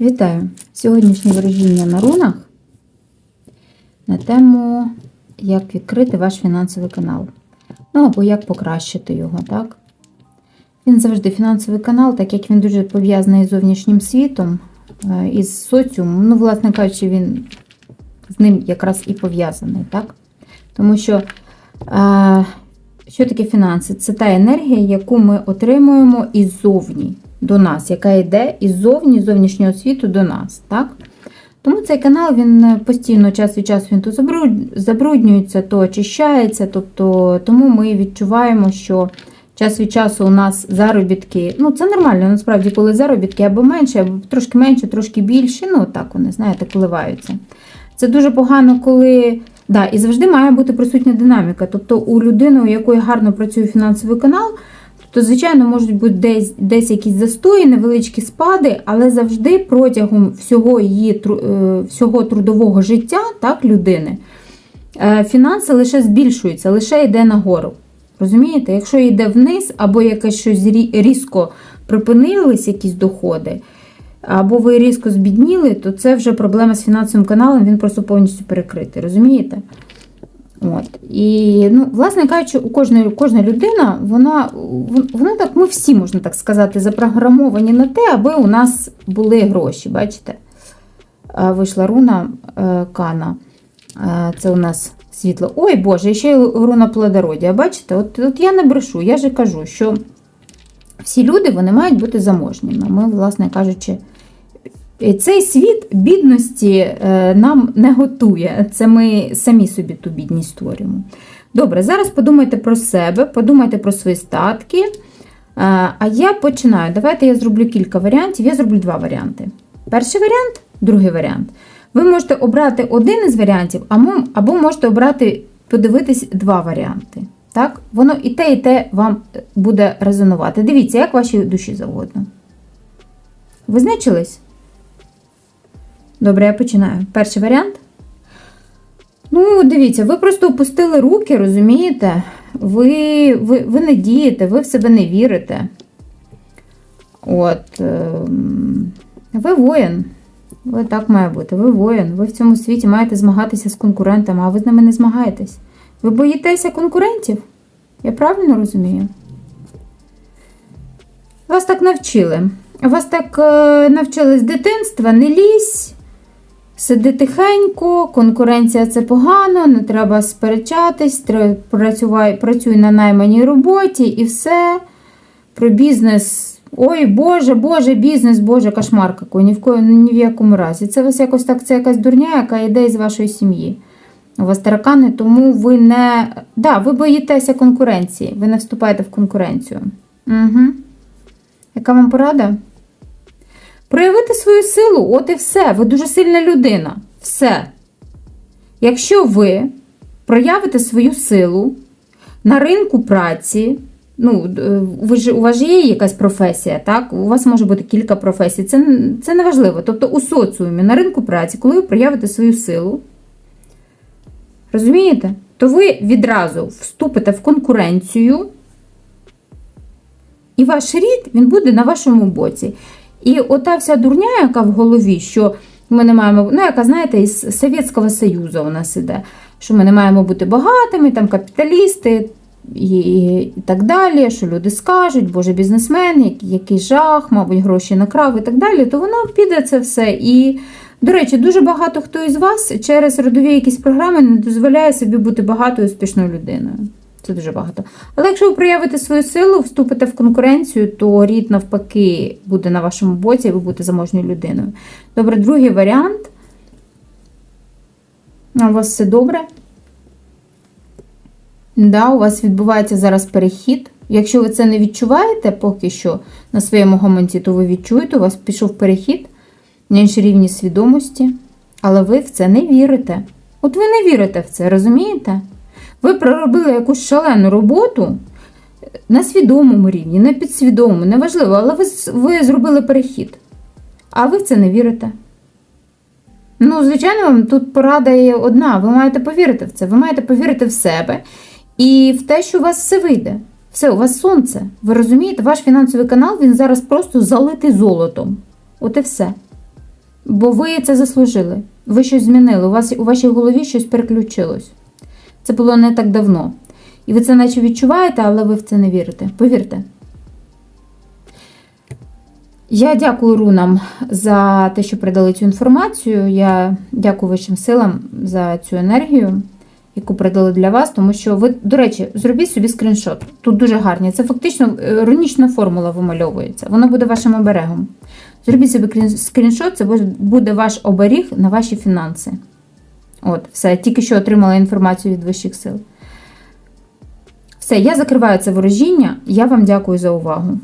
Вітаю! Сьогоднішнє ворожіння на рунах на тему, як відкрити ваш фінансовий канал. Ну або як покращити його, так? Він завжди фінансовий канал, так як він дуже пов'язаний з зовнішнім світом, е, із соціумом. Ну, власне кажучи, він з ним якраз і пов'язаний, так? Тому що, е, що таке фінанси? Це та енергія, яку ми отримуємо іззовні до нас, яка йде іззовні, зовнішнього світу до нас. так? Тому цей канал він постійно час від часу він то забруднюється, то очищається. Тобто, тому ми відчуваємо, що час від часу у нас заробітки. Ну, це нормально, насправді, коли заробітки або менше, або трошки менше, трошки більше. Ну, так вони, знаєте, коливаються. Це дуже погано, коли. Да, і завжди має бути присутня динаміка. Тобто у людини, у якої гарно працює фінансовий канал, то, звичайно, можуть бути десь, десь якісь застої, невеличкі спади, але завжди протягом всього її е, всього трудового життя так, людини е, фінанси лише збільшуються, лише йде нагору. Розумієте? Якщо йде вниз, або якесь щось різко припинились, якісь доходи, або ви різко збідніли, то це вже проблема з фінансовим каналом, він просто повністю перекритий. Розумієте? От. І, ну, власне кажучи, у кожної, кожна людина, вона, вона так, ми всі, можна так сказати, запрограмовані на те, аби у нас були гроші. Бачите? Вийшла руна е, Кана. Це у нас світло. Ой Боже, ще й руна плодородя. Бачите? От, от я не брешу, я же кажу, що всі люди вони мають бути заможніми. Ми, власне кажучи, цей світ бідності е, нам не готує. Це ми самі собі ту бідність створюємо. Добре, зараз подумайте про себе, подумайте про свої статки. Е, А я починаю. Давайте я зроблю кілька варіантів. Я зроблю два варіанти. Перший варіант, другий варіант. Ви можете обрати один із варіантів, або можете обрати, подивитись два варіанти. Так? Воно і те, і те вам буде резонувати. Дивіться, як вашій душі завгодно. Визначились? Добре, я починаю. Перший варіант. Ну, дивіться, ви просто опустили руки, розумієте? Ви, ви, ви не дієте, ви в себе не вірите. От. ем, Ви воїн. Ви так має бути. Ви воїн. Ви в цьому світі маєте змагатися з конкурентами, а ви з ними не змагаєтесь. Ви боїтеся конкурентів? Я правильно розумію? Вас так навчили. Вас так е, навчили з дитинства, не лізь, сиди тихенько, конкуренція це погано, не треба сперечатись, працювай, працюй на найманій роботі і все. Про бізнес. Ой, Боже, Боже, бізнес, Боже, кошмар какой, ні в, ні в якому разі. Це вас якось так, це якась дурня, яка йде із вашої сім'ї. У вас таракани, тому ви не. Да, ви боїтеся конкуренції, ви не вступаєте в конкуренцію. Угу. Яка вам порада? Проявити свою силу, от і все. Ви дуже сильна людина. Все. Якщо ви проявите свою силу на ринку праці, ну, е, ви ж, у вас же є якась професія, так? У вас може бути кілька професій. Це, це не важливо. Тобто у соціумі, на ринку праці, коли ви проявите свою силу, розумієте? То ви відразу вступите в конкуренцію, і ваш рід він буде на вашому боці. І ота вся дурня, яка в голові, що ми не маємо, ну, яка, знаєте, із Совєтського Союзу у нас іде, що ми не маємо бути багатими, там капіталісти і, і так далі, що люди скажуть, боже, бізнесмен, який, жах, мабуть, гроші накрав і так далі, то воно піде це все. І, до речі, дуже багато хто із вас через родові якісь програми не дозволяє собі бути багатою успішною людиною. Це дуже багато. Але якщо ви проявите свою силу, вступите в конкуренцію, то рід навпаки буде на вашому боці, і ви будете заможньою людиною. Добре, другий варіант. У вас все добре? Да, у вас відбувається зараз перехід. Якщо ви це не відчуваєте поки що на своєму гаманті, то ви відчуєте, у вас пішов перехід на інші рівні свідомості, але ви в це не вірите. От ви не вірите в це, розумієте? Ви проробили якусь шалену роботу на свідомому рівні, на підсвідомому, неважливо, але ви, ви зробили перехід. А ви в це не вірите. Ну, звичайно, вам тут порада є одна. Ви маєте повірити в це. Ви маєте повірити в себе і в те, що у вас все вийде. Все, у вас сонце. Ви розумієте, ваш фінансовий канал він зараз просто залитий золотом. От і все. Бо ви це заслужили. Ви щось змінили. У вас у вашій голові щось переключилось. Це було не так давно. І ви це наче відчуваєте, але ви в це не вірите. Повірте. Я дякую рунам за те, що передали цю інформацію. Я дякую вищим силам за цю енергію, яку передали для вас, тому що ви, до речі, зробіть собі скріншот. Тут дуже гарні. Це фактично е, рунічна формула вимальовується. Вона буде вашим оберегом. Зробіть собі скріншот, це буде ваш оберіг на ваші фінанси. От, все, тільки що отримала інформацію від вищих сил. Все, я закриваю це ворожіння. Я вам дякую за увагу.